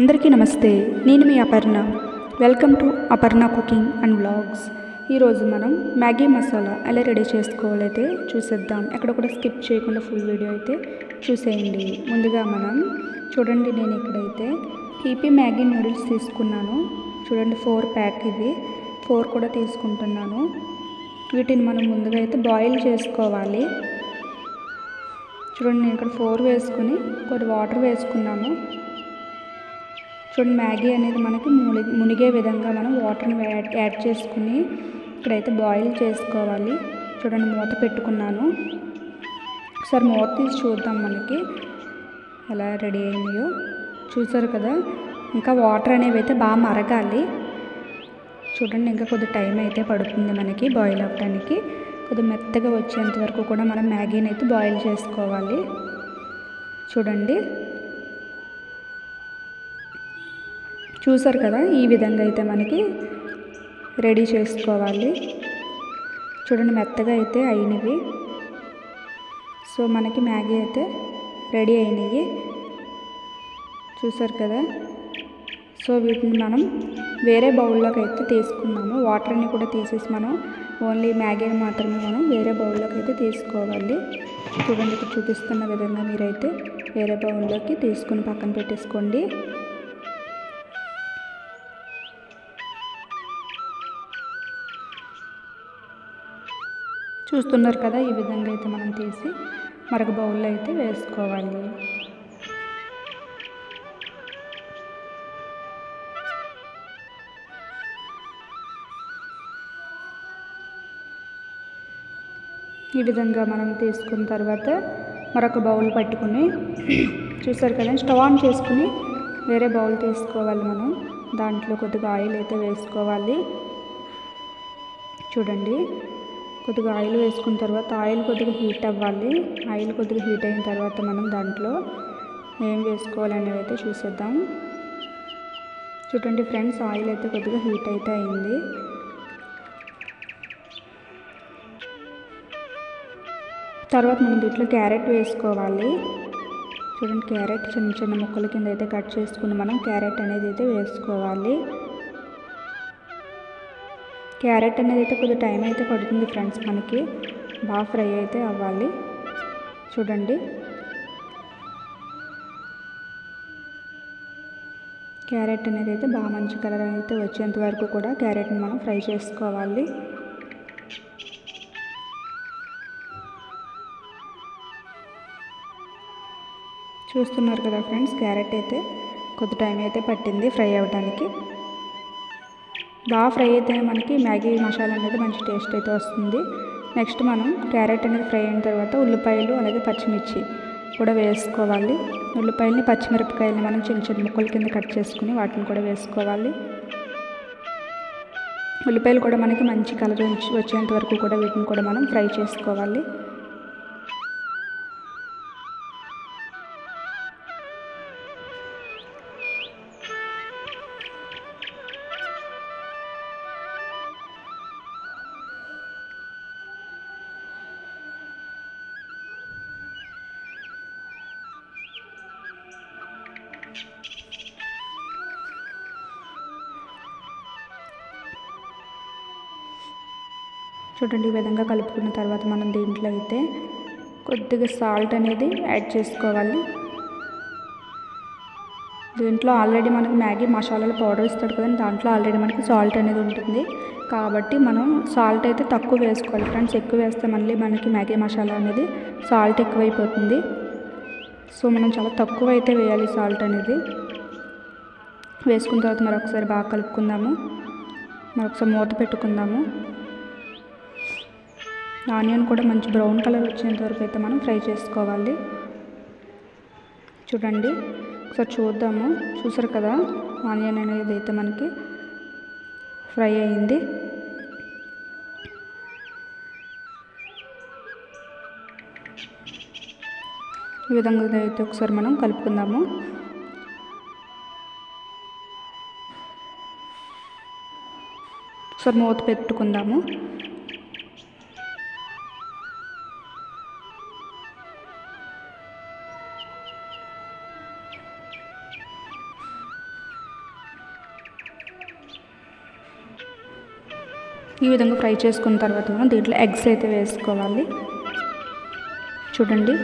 అందరికీ నమస్తే. నేను మీ Aparna. Welcome to Aparna cooking and vlogs. ఈరోజు మనం మ్యాగీ మసాలా ఎలా రెడీ చేసుకోవాలైతే చూసేద్దాం. ఎక్కడ కూడా స్కిప్ చేయకుండా ఫుల్ వీడియో అయితే చూసేయండి. ముందుగా మనం చూడండి నేను ఇక్కడైతే ఈపీ మ్యాగీ నూడిల్స్ తీసుకున్నాను చూడండి ఫోర్ ప్యాక్ ఇది ఫోర్ కూడా తీసుకుంటున్నాను. వీటిని మనం ముందుగా అయితే బాయిల్ చేసుకోవాలి. చూడండి నేను ఇక్కడ ఫోర్ వేసుకుని కొన్ని వాటర్ వేసుకున్నాము చూడండి మ్యాగీ అనేది మనకి మునిగి మునిగే విధంగా మనం వాటర్ని యాడ్ యాడ్ చేసుకుని ఇక్కడైతే బాయిల్ చేసుకోవాలి. చూడండి మూత పెట్టుకున్నాను. ఒకసారి మూత తీసి చూద్దాం మనకి. ఎలా రెడీ అయినాయో. చూసారు కదా ఇంకా వాటర్ అనేవి అయితే బాగా మరగాలి. చూడండి ఇంకా కొద్ది టైం అయితే పడుతుంది మనకి బాయిల్ అవ్వడానికి కొద్ది మెత్తగా వచ్చేంత వరకు కూడా మనం మ్యాగీని అయితే బాయిల్ చేసుకోవాలి. చూడండి. చూసారు కదా ఈ విధంగా అయితే మనకి రెడీ చేసుకోవాలి. చూడండి మెత్తగా అయితే అయినవి. సో మనకి మ్యాగీ అయితే రెడీ అయినాయి. చూసారు కదా? సో వీటిని మనం వేరే బౌల్లోకి అయితే తీసుకున్నాము. వాటర్ని కూడా తీసేసి మనం ఓన్లీ మ్యాగీని మాత్రమే మనం వేరే బౌల్లోకి అయితే తీసుకోవాలి. చూడండి ఇక్కడ చూపిస్తున్న విధంగా మీరైతే వేరే బౌల్లోకి తీసుకుని పక్కన పెట్టేసుకోండి. చూస్తున్నారు కదా ఈ విధంగా అయితే మనం తీసి మరొక బౌల్లో అయితే వేసుకోవాలి. ఈ విధంగా మనం తీసుకున్న తర్వాత మరొక బౌల్ పట్టుకుని చూసారు కదా స్టవ్ ఆన్ చేసుకుని వేరే బౌల్ తీసుకోవాలి మనం. దాంట్లో కొద్దిగా ఆయిల్ అయితే వేసుకోవాలి. చూడండి. కొద్దిగా ఆయిల్ వేసుకున్న తర్వాత ఆయిల్ కొద్దిగా హీట్ అవ్వాలి. ఆయిల్ కొద్దిగా హీట్ అయిన తర్వాత మనం దాంట్లో ఏం వేసుకోవాలనేవి అయితే చూసేద్దాం. చూడండి ఫ్రెండ్స్ ఆయిల్ అయితే కొద్దిగా హీట్ అయితే అయింది. తర్వాత మనం దీంట్లో క్యారెట్ వేసుకోవాలి. చూడండి క్యారెట్ చిన్న చిన్న ముక్కల కింద అయితే కట్ చేసుకుని మనం క్యారెట్ అనేది అయితే వేసుకోవాలి. క్యారెట్ అనేది అయితే కొద్దిగా టైం అయితే పడుతుంది ఫ్రెండ్స్ మనకి. బాగా ఫ్రై అయితే అవ్వాలి. చూడండి. క్యారెట్ అనేది అయితే బాగా మంచి కలర్ అయితే వచ్చేంత వరకు కూడా క్యారెట్ని మనం ఫ్రై చేసుకోవాలి. చూస్తున్నారు కదా ఫ్రెండ్స్ క్యారెట్ అయితే కొద్ది టైం అయితే పట్టింది ఫ్రై అవ్వడానికి బాగా ఫ్రై అయితే మనకి మ్యాగీ మసాలా అనేది మంచి టేస్ట్ అయితే వస్తుంది. నెక్స్ట్ మనం క్యారెట్ అనేది ఫ్రై అయిన తర్వాత ఉల్లిపాయలు అలాగే పచ్చిమిర్చి కూడా వేసుకోవాలి. ఉల్లిపాయలని పచ్చిమిరపకాయలని మనం చిన్న చిన్న ముక్కల కింద కట్ చేసుకుని వాటిని కూడా వేసుకోవాలి. ఉల్లిపాయలు కూడా మనకి మంచి కలర్ వచ్చేంత వరకు కూడా వీటిని కూడా మనం ఫ్రై చేసుకోవాలి. చూడండి ఈ విధంగా కలుపుకున్న తర్వాత మనం దీంట్లో అయితే కొద్దిగా సాల్ట్ అనేది యాడ్ చేసుకోవాలి. దీంట్లో ఆల్రెడీ మనకి మ్యాగీ మసాలాల పౌడర్ ఇస్తాడు కదండి దాంట్లో ఆల్రెడీ మనకి సాల్ట్ అనేది ఉంటుంది. కాబట్టి మనం సాల్ట్ అయితే తక్కువ వేసుకోవాలి. ఫ్రెండ్స్ ఎక్కువ వేస్తే మళ్ళీ మనకి మ్యాగీ మసాలా అనేది సాల్ట్ ఎక్కువైపోతుంది. సో మనం చాలా తక్కువ అయితే వేయాలి సాల్ట్ అనేది. వేసుకున్న తర్వాత మరొకసారి బాగా కలుపుకుందాము. మరొకసారి మూత పెట్టుకుందాము. ఆనియన్ కూడా మంచి బ్రౌన్ కలర్ వచ్చేంత వరకు అయితే మనం ఫ్రై చేసుకోవాలి. చూడండి ఒకసారి చూద్దాము. చూసారు కదా ఆనియన్ అనేది అయితే మనకి ఫ్రై అయింది. ఈ విధంగా అయితే ఒకసారి మనం కలుపుకుందాము. ఒకసారి మూత పెట్టుకుందాము. ఈ విధంగా ఫ్రై చేసుకున్న తర్వాత మనం దీంట్లో ఎగ్స్ అయితే వేసుకోవాలి. చూడండి.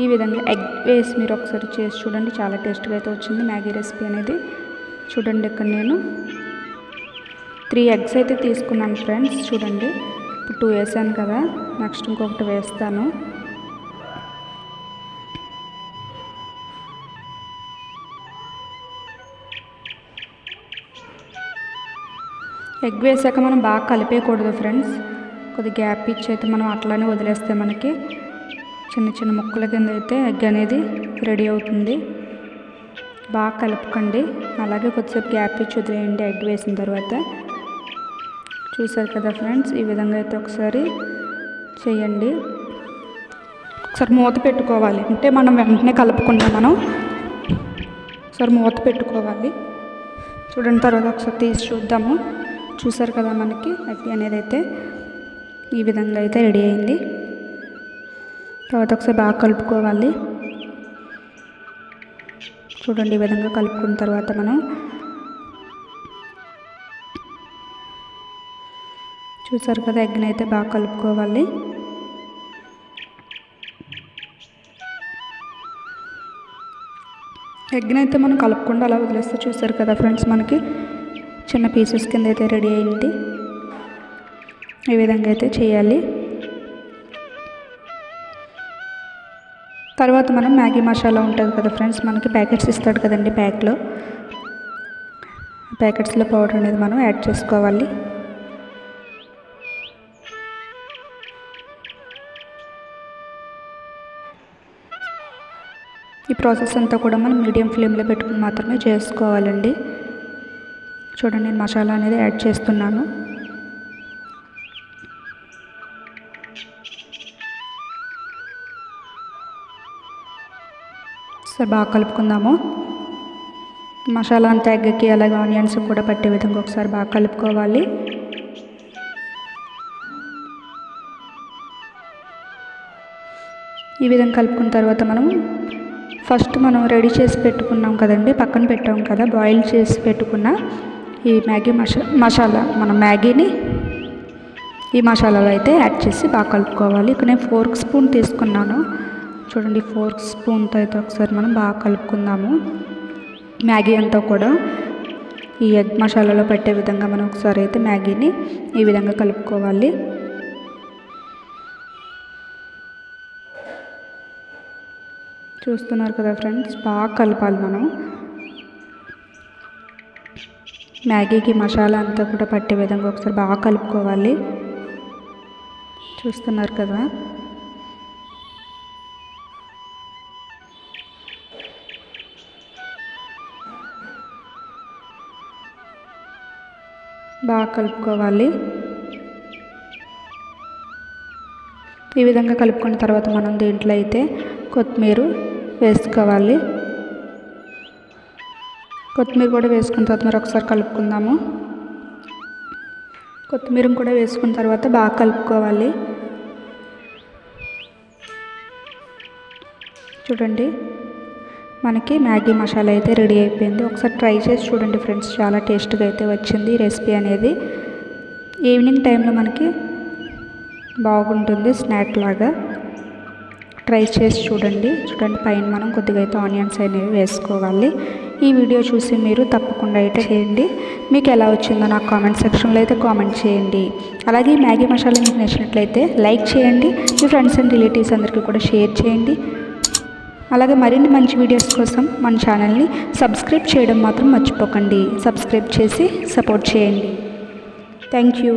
ఈ విధంగా ఎగ్ వేసి మీరు ఒకసారి చేసి చూడండి. చాలా టేస్ట్గా అయితే వచ్చింది మ్యాగీ రెసిపీ అనేది. చూడండి ఇక్కడ నేను త్రీ ఎగ్స్ అయితే తీసుకున్నాను ఫ్రెండ్స్. చూడండి. ఇప్పుడు టూ వేసాను కదా. నెక్స్ట్ ఇంకొకటి వేస్తాను. ఎగ్ వేసాక మనం బాగా కలిపేయకూడదు ఫ్రెండ్స్. కొద్ది గ్యాప్ ఇచ్చి అయితే మనం అట్లానే వదిలేస్తే మనకి చిన్న చిన్న ముక్కల కింద అయితే ఎగ్ అనేది రెడీ అవుతుంది. బాగా కలుపుకండి. అలాగే కొద్దిసేపు గ్యాప్ ఇచ్చి వదిలేయండి ఎగ్ వేసిన తర్వాత. చూసారు కదా ఫ్రెండ్స్ ఈ విధంగా అయితే ఒకసారి చేయండి. ఒకసారి మూత పెట్టుకోవాలి. అంటే మనం వెంటనే కలుపుకున్నాం మనం. ఒకసారి మూత పెట్టుకోవాలి. చూడండి తర్వాత ఒకసారి తీసి చూద్దాము. చూసారు కదా మనకి ఎగ్ అనేది అయితే ఈ విధంగా అయితే రెడీ అయింది. తర్వాత ఒకసారి బాగా కలుపుకోవాలి. చూడండి ఈ విధంగా కలుపుకున్న తర్వాత మనం చూసారు కదా ఎగ్ని అయితే బాగా కలుపుకోవాలి. ఎగ్ని అయితే మనం కలుపుకుండా అలా వదిలేస్తే చూసారు కదా ఫ్రెండ్స్ మనకి. చిన్న పీసెస్ కింద అయితే రెడీ అయింది. ఈ విధంగా అయితే చేయాలి. తర్వాత మనం మ్యాగీ మసాలా ఉంటుంది కదా ఫ్రెండ్స్ మనకి ప్యాకెట్స్ ఇస్తాడు కదండి ప్యాక్లో. ప్యాకెట్స్లో పౌడర్ అనేది మనం యాడ్ చేసుకోవాలి. ఈ ప్రాసెస్ అంతా కూడా మనం మీడియం ఫ్లేమ్లో పెట్టుకుని మాత్రమే చేసుకోవాలండి. చూడండి నేను మసాలా అనేది యాడ్ చేస్తున్నాను. సరే బాగా కలుపుకుందాము. మసాలా అంతా ఎగ్గకి అలాగే ఆనియన్స్ కూడా పట్టే విధంగా ఒకసారి బాగా కలుపుకోవాలి. ఈ విధంగా కలుపుకున్న తర్వాత మనం ఫస్ట్ మనం రెడీ చేసి పెట్టుకున్నాం కదండి పక్కన పెట్టాం కదా బాయిల్ చేసి పెట్టుకున్న ఈ మ్యాగీ మసా మసాలా మన మ్యాగీని ఈ మసాలాలో అయితే యాడ్ చేసి బాగా కలుపుకోవాలి. ఇక్కడ నేను ఫోర్క్ స్పూన్ తీసుకున్నాను. చూడండి ఫోర్క్ స్పూన్తో అయితే ఒకసారి మనం బాగా కలుపుకుందాము. మ్యాగీ అంతా కూడా ఈ ఎగ్ మసాలాలో పెట్టే విధంగా మనం ఒకసారి అయితే మ్యాగీని ఈ విధంగా కలుపుకోవాలి. చూస్తున్నారు కదా ఫ్రెండ్స్ బాగా కలపాలి మనం. మ్యాగీకి మసాలా అంతా కూడా పట్టే విధంగా ఒకసారి బాగా కలుపుకోవాలి. చూస్తున్నారు కదా? బాగా కలుపుకోవాలి. ఈ విధంగా కలుపుకున్న తర్వాత మనం దీంట్లో అయితే కొత్తిమీర వేసుకోవాలి. కొత్తిమీర కూడా వేసుకున్న తర్వాత మరి ఒకసారి కలుపుకుందాము. కొత్తిమీర కూడా వేసుకున్న తర్వాత బాగా కలుపుకోవాలి. చూడండి మనకి మ్యాగీ మసాలా అయితే రెడీ అయిపోయింది. ఒకసారి ట్రై చేసి చూడండి ఫ్రెండ్స్ చాలా టేస్ట్గా అయితే వచ్చింది రెసిపీ అనేది. ఈవినింగ్ టైంలో మనకి బాగుంటుంది స్నాక్ లాగా. ట్రై చేసి చూడండి. చూడండి పైన మనం కొద్దిగా అయితే ఆనియన్స్ అనేవి వేసుకోవాలి. ఈ వీడియో చూసి మీరు తప్పకుండా అయితే చేయండి. మీకు ఎలా వచ్చిందో నాకు కామెంట్ సెక్షన్లో అయితే కామెంట్ చేయండి. అలాగే మ్యాగీ మసాలా మీకు నచ్చినట్లయితే లైక్ చేయండి. మీ ఫ్రెండ్స్ అండ్ రిలేటివ్స్ అందరికీ కూడా షేర్ చేయండి. అలాగే మరిన్ని మంచి వీడియోస్ కోసం మన ఛానల్ని సబ్స్క్రైబ్ చేయడం మాత్రం మర్చిపోకండి. సబ్స్క్రైబ్ చేసి సపోర్ట్ చేయండి. Thank you.